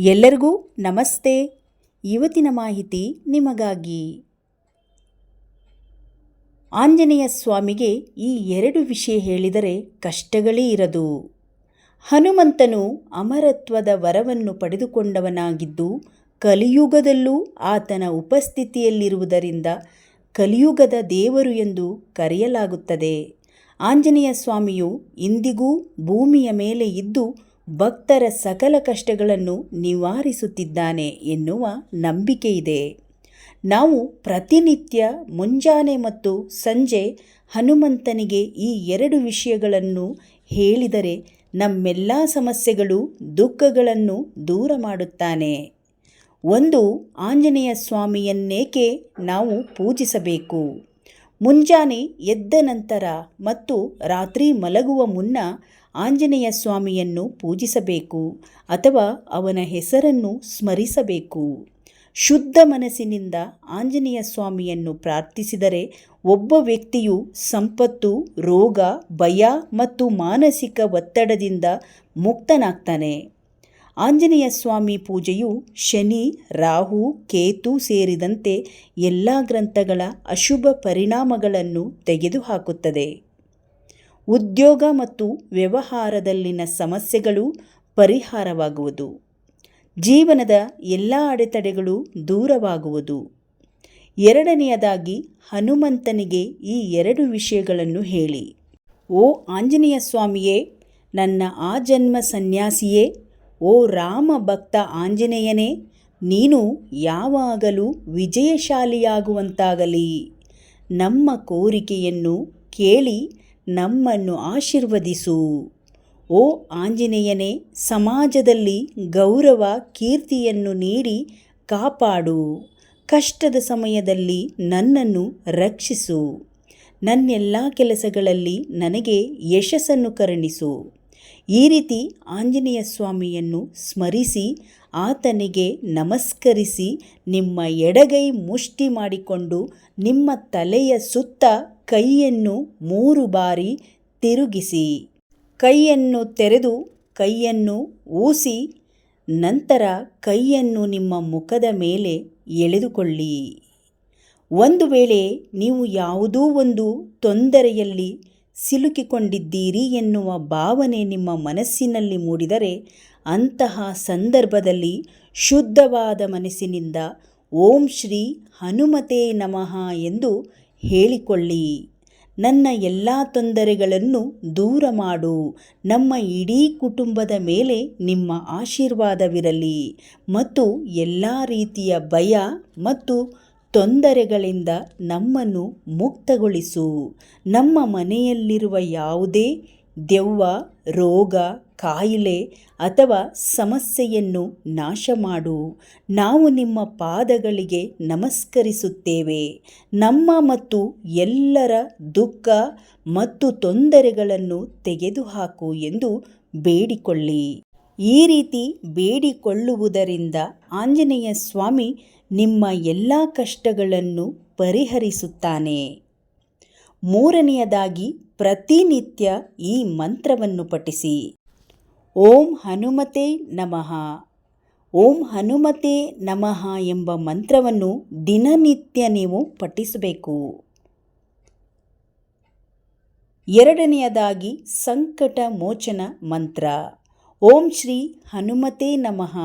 ಎಲ್ಲರಿಗೂ ನಮಸ್ತೆ. ಇವತ್ತಿನ ಮಾಹಿತಿ ನಿಮಗಾಗಿ. ಆಂಜನೇಯ ಸ್ವಾಮಿಗೆ ಈ ಎರಡು ವಿಷಯ ಹೇಳಿದರೆ ಕಷ್ಟಗಳೇ ಇರದು. ಹನುಮಂತನು ಅಮರತ್ವದ ವರವನ್ನು ಪಡೆದುಕೊಂಡವನಾಗಿದ್ದು, ಕಲಿಯುಗದಲ್ಲೂ ಆತನ ಉಪಸ್ಥಿತಿಯಲ್ಲಿರುವುದರಿಂದ ಕಲಿಯುಗದ ದೇವರು ಎಂದು ಕರೆಯಲಾಗುತ್ತದೆ. ಆಂಜನೇಯ ಸ್ವಾಮಿಯು ಇಂದಿಗೂ ಭೂಮಿಯ ಮೇಲೆ ಇದ್ದು ಭಕ್ತರ ಸಕಲ ಕಷ್ಟಗಳನ್ನು ನಿವಾರಿಸುತ್ತಿದ್ದಾನೆ ಎನ್ನುವ ನಂಬಿಕೆಯಿದೆ. ನಾವು ಪ್ರತಿನಿತ್ಯ ಮುಂಜಾನೆ ಮತ್ತು ಸಂಜೆ ಹನುಮಂತನಿಗೆ ಈ ಎರಡು ವಿಷಯಗಳನ್ನು ಹೇಳಿದರೆ ನಮ್ಮೆಲ್ಲ ಸಮಸ್ಯೆಗಳು, ದುಃಖಗಳನ್ನು ದೂರ ಮಾಡುತ್ತಾನೆ. ಒಂದು ಆಂಜನೇಯ ಸ್ವಾಮಿಯನ್ನೇಕೆ ನಾವು ಪೂಜಿಸಬೇಕು? ಮುಂಜಾನೆ ಎದ್ದ ನಂತರ ಮತ್ತು ರಾತ್ರಿ ಮಲಗುವ ಮುನ್ನ ಆಂಜನೇಯ ಸ್ವಾಮಿಯನ್ನು ಪೂಜಿಸಬೇಕು ಅಥವಾ ಅವನ ಹೆಸರನ್ನು ಸ್ಮರಿಸಬೇಕು. ಶುದ್ಧ ಮನಸ್ಸಿನಿಂದ ಆಂಜನೇಯ ಸ್ವಾಮಿಯನ್ನು ಪ್ರಾರ್ಥಿಸಿದರೆ ಒಬ್ಬ ವ್ಯಕ್ತಿಯು ಸಂಪತ್ತು, ರೋಗ, ಭಯ ಮತ್ತು ಮಾನಸಿಕ ಒತ್ತಡದಿಂದ ಮುಕ್ತನಾಗ್ತಾನೆ. ಆಂಜನೇಯ ಸ್ವಾಮಿ ಪೂಜೆಯು ಶನಿ, ರಾಹು, ಕೇತು ಸೇರಿದಂತೆ ಎಲ್ಲ ಗ್ರಂಥಗಳ ಅಶುಭ ಪರಿಣಾಮಗಳನ್ನು ತೆಗೆದುಹಾಕುತ್ತದೆ. ಉದ್ಯೋಗ ಮತ್ತು ವ್ಯವಹಾರದಲ್ಲಿನ ಸಮಸ್ಯೆಗಳು ಪರಿಹಾರವಾಗುವುದು. ಜೀವನದ ಎಲ್ಲ ಅಡೆತಡೆಗಳು ದೂರವಾಗುವುದು. ಎರಡನೆಯದಾಗಿ ಹನುಮಂತನಿಗೆ ಈ ಎರಡು ವಿಷಯಗಳನ್ನು ಹೇಳಿ. ಓ ಆಂಜನೇಯ ಸ್ವಾಮಿಯೇ, ನನ್ನ ಆ ಜನ್ಮ ಸನ್ಯಾಸಿಯೇ ಓ ರಾಮ ಭಕ್ತ ಆಂಜನೇಯನೇ, ನೀನು ಯಾವಾಗಲೂ ವಿಜಯಶಾಲಿಯಾಗುವಂತಾಗಲಿ. ನಮ್ಮ ಕೋರಿಕೆಯನ್ನು ಕೇಳಿ ನಮ್ಮನ್ನು ಆಶೀರ್ವದಿಸು. ಓ ಆಂಜನೇಯನೇ, ಸಮಾಜದಲ್ಲಿ ಗೌರವ ಕೀರ್ತಿಯನ್ನು ನೀಡಿ ಕಾಪಾಡು. ಕಷ್ಟದ ಸಮಯದಲ್ಲಿ ನನ್ನನ್ನು ರಕ್ಷಿಸು. ನನ್ನೆಲ್ಲ ಕೆಲಸಗಳಲ್ಲಿ ನನಗೆ ಯಶಸ್ಸನ್ನು ಕರುಣಿಸು. ಈ ರೀತಿ ಆಂಜನೇಯ ಸ್ವಾಮಿಯನ್ನು ಸ್ಮರಿಸಿ, ಆತನಿಗೆ ನಮಸ್ಕರಿಸಿ, ನಿಮ್ಮ ಎಡಗೈ ಮುಷ್ಟಿ ಮಾಡಿಕೊಂಡು ನಿಮ್ಮ ತಲೆಯ ಸುತ್ತ ಕೈಯನ್ನು ಮೂರು ಬಾರಿ ತಿರುಗಿಸಿ. ಕೈಯನ್ನು ತೆರೆದು ಕೈಯನ್ನು ಊಸಿ, ನಂತರ ಕೈಯನ್ನು ನಿಮ್ಮ ಮುಖದ ಮೇಲೆ ಎಳೆದುಕೊಳ್ಳಿ. ಒಂದು ವೇಳೆ ನೀವು ಯಾವುದೋ ಒಂದು ತೊಂದರೆಯಲ್ಲಿ ಸಿಲುಕಿಕೊಂಡಿದ್ದೀರಿ ಎನ್ನುವ ಭಾವನೆ ನಿಮ್ಮ ಮನಸ್ಸಿನಲ್ಲಿ ಮೂಡಿದರೆ ಅಂತಹ ಸಂದರ್ಭದಲ್ಲಿ ಶುದ್ಧವಾದ ಮನಸ್ಸಿನಿಂದ ಓಂ ಶ್ರೀ ಹನುಮತೇ ನಮಃ ಎಂದು ಹೇಳಿಕೊಳ್ಳಿ. ನನ್ನ ಎಲ್ಲ ತೊಂದರೆಗಳನ್ನು ದೂರ ಮಾಡು. ನಮ್ಮ ಇಡೀ ಕುಟುಂಬದ ಮೇಲೆ ನಿಮ್ಮ ಆಶೀರ್ವಾದವಿರಲಿ. ಮತ್ತು ಎಲ್ಲ ರೀತಿಯ ಭಯ ಮತ್ತು ತೊಂದರೆಗಳಿಂದ ನಮ್ಮನ್ನು ಮುಕ್ತಗೊಳಿಸು. ನಮ್ಮ ಮನೆಯಲ್ಲಿರುವ ಯಾವುದೇ ದೆವ್ವ, ರೋಗ, ಕಾಯಿಲೆ ಅಥವಾ ಸಮಸ್ಯೆಯನ್ನು ನಾಶ ಮಾಡು ನಾವು ನಿಮ್ಮ ಪಾದಗಳಿಗೆ ನಮಸ್ಕರಿಸುತ್ತೇವೆ. ನಮ್ಮ ಮತ್ತು ಎಲ್ಲರ ದುಃಖ ಮತ್ತು ತೊಂದರೆಗಳನ್ನು ತೆಗೆದುಹಾಕು ಎಂದು ಬೇಡಿಕೊಳ್ಳಿ. ಈ ರೀತಿ ಬೇಡಿಕೊಳ್ಳುವುದರಿಂದ ಆಂಜನೇಯ ಸ್ವಾಮಿ ನಿಮ್ಮ ಎಲ್ಲ ಕಷ್ಟಗಳನ್ನು ಪರಿಹರಿಸುತ್ತಾನೆ. ಮೂರನೆಯದಾಗಿ ಪ್ರತಿನಿತ್ಯ ಈ ಮಂತ್ರವನ್ನು ಪಠಿಸಿ. ಓಂ ಹನುಮತೆ ನಮಃ. ಓಂ ಹನುಮತೆ ನಮಃ ಎಂಬ ಮಂತ್ರವನ್ನು ದಿನನಿತ್ಯ ನೀವು ಪಠಿಸಬೇಕು. ಎರಡನೆಯದಾಗಿ ಸಂಕಟ ಮೋಚನ ಮಂತ್ರ. ಓಂ ಶ್ರೀ ಹನುಮತೆ ನಮಃ.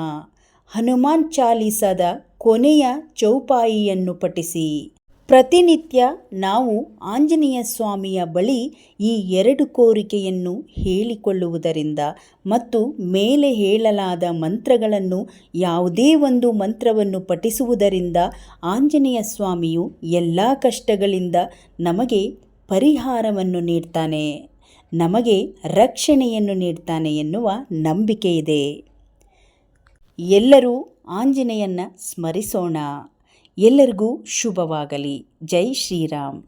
ಹನುಮಾನ್ ಚಾಲೀಸದ ಕೊನೆಯ ಚೌಪಾಯಿಯನ್ನು ಪಠಿಸಿ. ಪ್ರತಿನಿತ್ಯ ನಾವು ಆಂಜನೇಯ ಸ್ವಾಮಿಯ ಬಳಿ ಈ ಎರಡು ಕೋರಿಕೆಯನ್ನು ಹೇಳಿಕೊಳ್ಳುವುದರಿಂದ ಮತ್ತು ಮೇಲೆ ಹೇಳಲಾದ ಮಂತ್ರಗಳನ್ನು, ಯಾವುದೇ ಒಂದು ಮಂತ್ರವನ್ನು ಪಠಿಸುವುದರಿಂದ ಆಂಜನೇಯ ಸ್ವಾಮಿಯು ಎಲ್ಲ ಕಷ್ಟಗಳಿಂದ ನಮಗೆ ಪರಿಹಾರವನ್ನು ನೀಡ್ತಾನೆ. ನಮಗೆ ರಕ್ಷಣೆಯನ್ನು ನೀಡ್ತಾನೆ ಎನ್ನುವ ನಂಬಿಕೆ ಇದೆ ಎಲ್ಲರೂ ಆಂಜನೇಯನ್ನ ಸ್ಮರಿಸೋಣ. ಎಲ್ಲರಿಗೂ ಶುಭವಾಗಲಿ. ಜೈ ಶ್ರೀರಾಮ್.